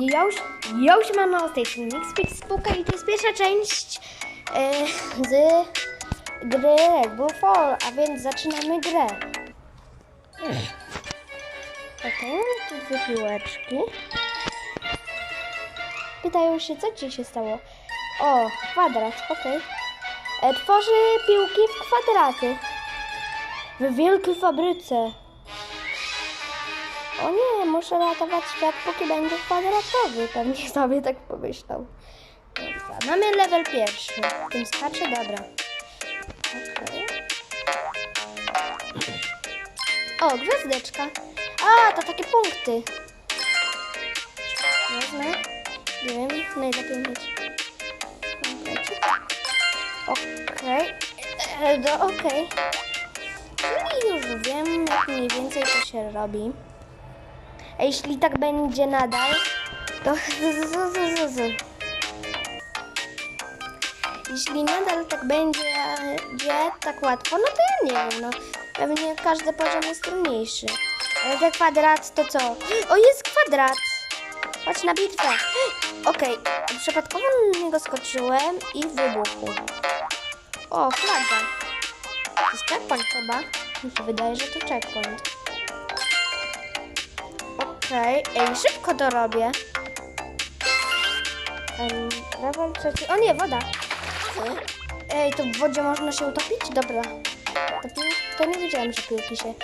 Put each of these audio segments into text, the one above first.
Ja już, ja już mam na filmik z Facebooka i to jest pierwsza część e, z gry Bull Fall, a więc zaczynamy grę. Okej, mam tu dwie piłeczki. Pytają się, co ci się stało? O, kwadrat, okej. E, Tworzy piłki w kwadraty. W wielkiej fabryce. O nie, muszę ratować świat, póki będzie kwadratowy. Pewnie sobie tak pomyślał. Dobra, mamy level pierwszy. Tym skacze, dobra. Okej. O, gwiazdeczka. A, to takie punkty. Wezmę. Nie wiem, najlepiej mieć. Okej. E, Do, okej. Czyli już wiem, jak mniej więcej to się robi. A jeśli tak będzie nadal, to... Jeśli nadal tak będzie tak łatwo, no to ja nie wiem, no. Pewnie każdy poziom jest trudniejszy. Ale ten kwadrat to co? O, jest kwadrat! Chodź na bitwę. Okej, przypadkowo na niego skoczyłem i wybuchł. O, flaga. To jest checkpoint chyba. Mi się wydaje, że to checkpoint. Okej, ej, szybko to robię. Um, trzeci. O nie, woda. Ej, to w wodzie można się utopić? Dobra. To, pił... to nie wiedziałem, że piłki się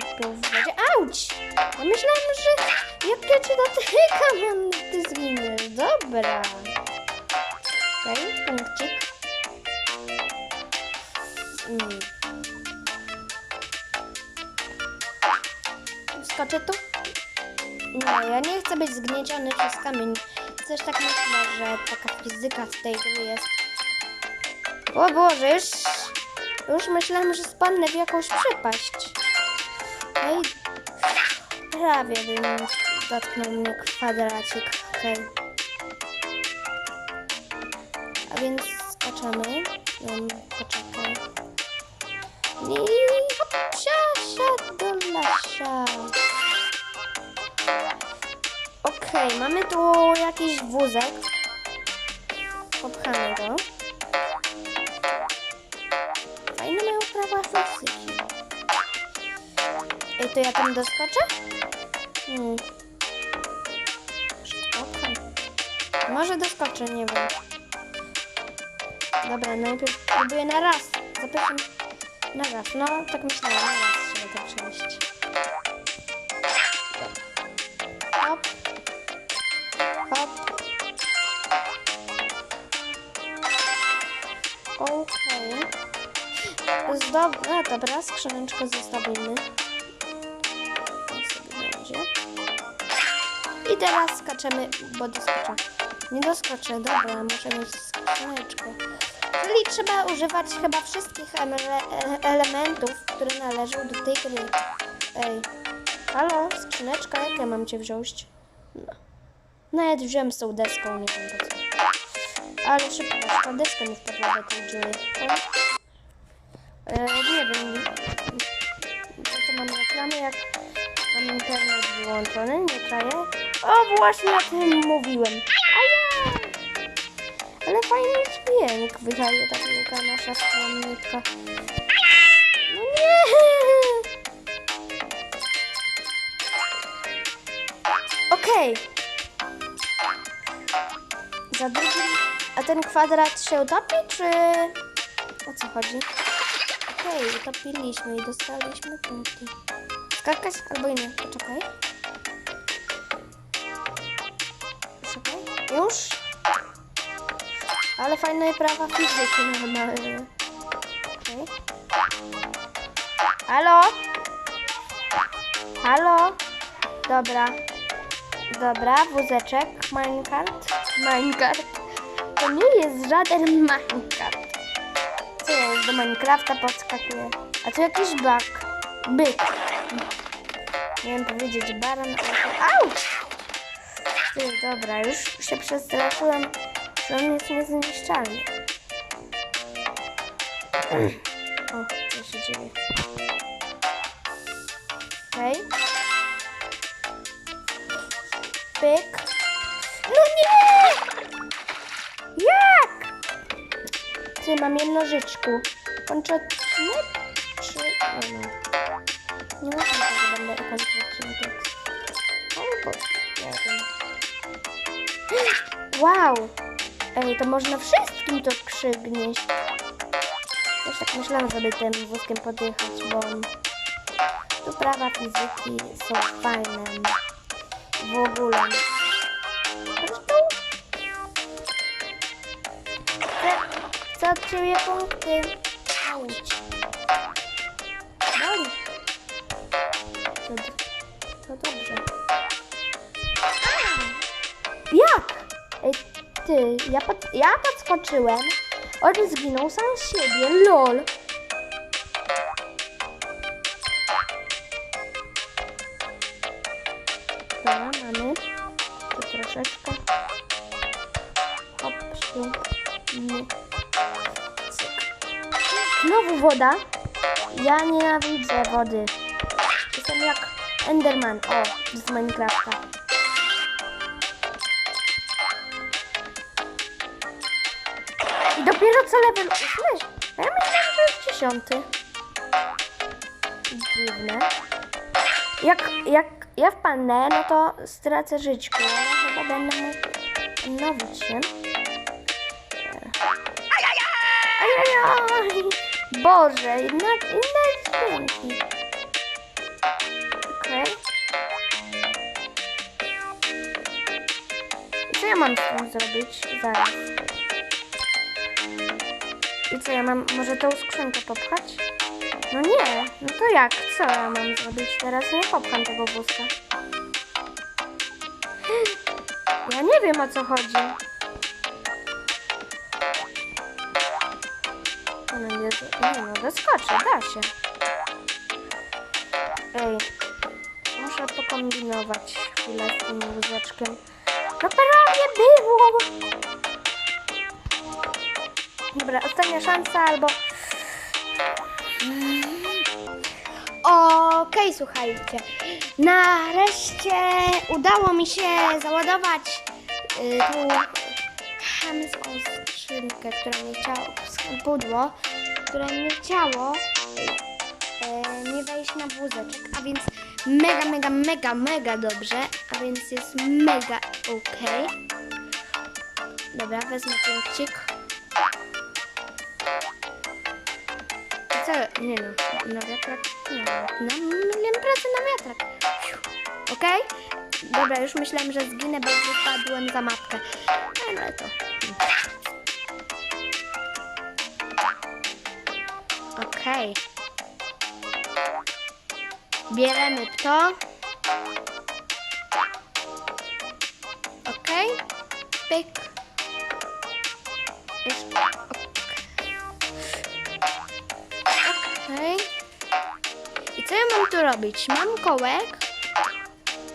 topią w wodzie. Auć! Ja myślałem, że jak ja cię dotykam, ty zginiesz. Dobra. Okej, punkcik. Mm. Skoczę tu? Ja nie chcę być zgnieciony przez kamień. Coś tak myślę, że taka fizyka w tej grze jest. O Boże, już, już myślałem, że spadnę w jakąś przepaść. Ej, prawie bym dotknął mnie kwadracik. Okej. A więc skaczemy. Um, poczekaj. I hop, sia, do. Okej, mamy tu jakiś wózek. Popchamy go. Fajne mają prawa fizyki. Ej, to ja tam doskoczę? Hmm. Okej. Może doskoczę, nie wiem. Dobra, najpierw próbuję na raz. Zapytam na raz. No, tak myślałem, na raz trzeba to przejść. Hop. Okej. Zdob... No dobra, skrzyneczkę zostawimy. Będzie. I teraz skaczemy, bo doskoczę. Nie doskoczę, dobra, muszę mieć skrzyneczkę. Czyli trzeba używać chyba wszystkich e- elementów, które należą do tej gry. Ej, halo, skrzyneczka, jak ja mam cię wziąć? No. Nawet wziąłem z tą deską, nie wiem po co. Ale szybko, ta deska mi wpadła do tej dziury. E, nie wiem. Po co mam reklamy, jak mam internet wyłączony, nie czaję. O, właśnie o tym mówiłem. Aja! Ale fajny dźwięk wydaje ta piłka nasza stronnika. No nie! Okej. Za drugim... A ten kwadrat się utopi, czy... O co chodzi? Okej, utopiliśmy i dostaliśmy punkty. Skakać albo nie, poczekaj. Poczekaj, już? Ale fajne prawa fizyki normalnie. Okej. Halo? Halo? Dobra. Dobra, wózeczek, minecart. Minecart. To nie jest żaden minecart. Co już do Minecrafta podskakuję? A to jakiś bug. Byk. Miałem powiedzieć baran, ale to... Auć! Ty, dobra, już się przestraszyłem, że on jest niezniszczalny. O, co się dzieje? Okej. Pyk. Ty, mam jedno życzku. Kończę odcinek? Czy... O no. Nie myślę, że będę kończyć odcinek. Albo... Nie wiem. Wow! Ej, to można wszystkim to przygnieść. Też tak myślałam, żeby tym wózkiem podjechać, bo tu prawa fizyki są fajne. W ogóle. Ciebie punkty. Auć. Boli. To, to dobrze. Jak? Ty, ja, pod, ja podskoczyłem. On zginął sam siebie, lol. Woda. Ja nienawidzę wody. Jestem jak Enderman. O, z Minecrafta. I dopiero co level 8? Ja myślałam, że jest dziesiąty. Dziwne. Jak, jak ja wpadnę, no to stracę żyćku, ale chyba będę mógł odnowić się. Ajajaj! Boże, inne, inne dźwięki. Okej. I co ja mam z tym zrobić? Zaraz. I co ja mam, może tą skrzynkę popchać? No nie, no to jak? Co ja mam zrobić teraz? Nie popcham tego wózka. Ja nie wiem o co chodzi. No nie, no, doskoczę, da się. Ej, muszę pokombinować chwilę z tym wózeczkiem. No prawie było! Dobra, ostatnia szansa albo... Okej, słuchajcie. Nareszcie udało mi się załadować y, tą chamską skrzynkę, która nie chciało, pudło, które nie chciało y, mi wejść na wózeczek, a więc mega, mega, mega, mega dobrze, a więc jest mega okej. Dobra, wezmę punkcik. Co? Nie no, na wiatrak? Nie, na milion procent na wiatrak. Okej? Dobra, już myślałem, że zginę, bo wypadłem za mapkę. No, ale to... Okej. Bierzemy to. Okej. Pyk. Jeszcze. Okej. I co ja mam tu robić? Mam kołek.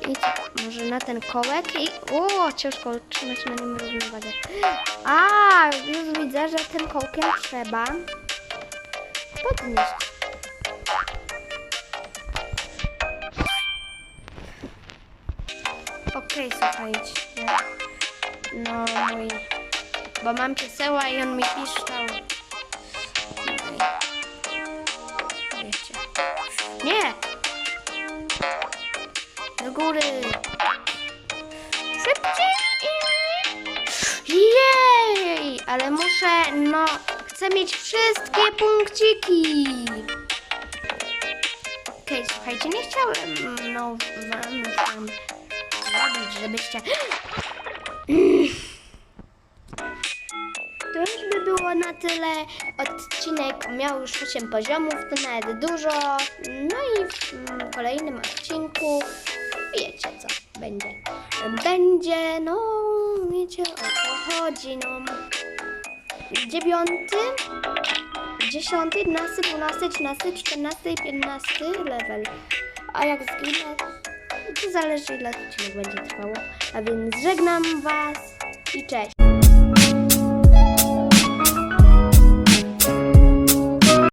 I co? Może na ten kołek i... O, ciężko trzymać na nim równowagę. A, już widzę, że tym kołkiem trzeba podnieść. Okej, słuchajcie. No mój... Bo mam pieseła i on mi piszczał. I... Wiecie. Nie! Do góry! Szybciej! Jej! Ale muszę, no... Chcę mieć wszystkie punkciki! Okej, słuchajcie, nie chciałem, no, wam tam zrobić, żebyście... To już by było na tyle. Odcinek miał już 8 poziomów, to nawet dużo. No i w mm, kolejnym odcinku wiecie co będzie. Będzie, no wiecie o co chodzi, no. Dziewiąty, dziesiąty, jedenasty, dwunasty, trzynasty, czternasty piętnasty level. A jak zginę, to zależy ile odcinek będzie trwało. A więc żegnam Was i cześć.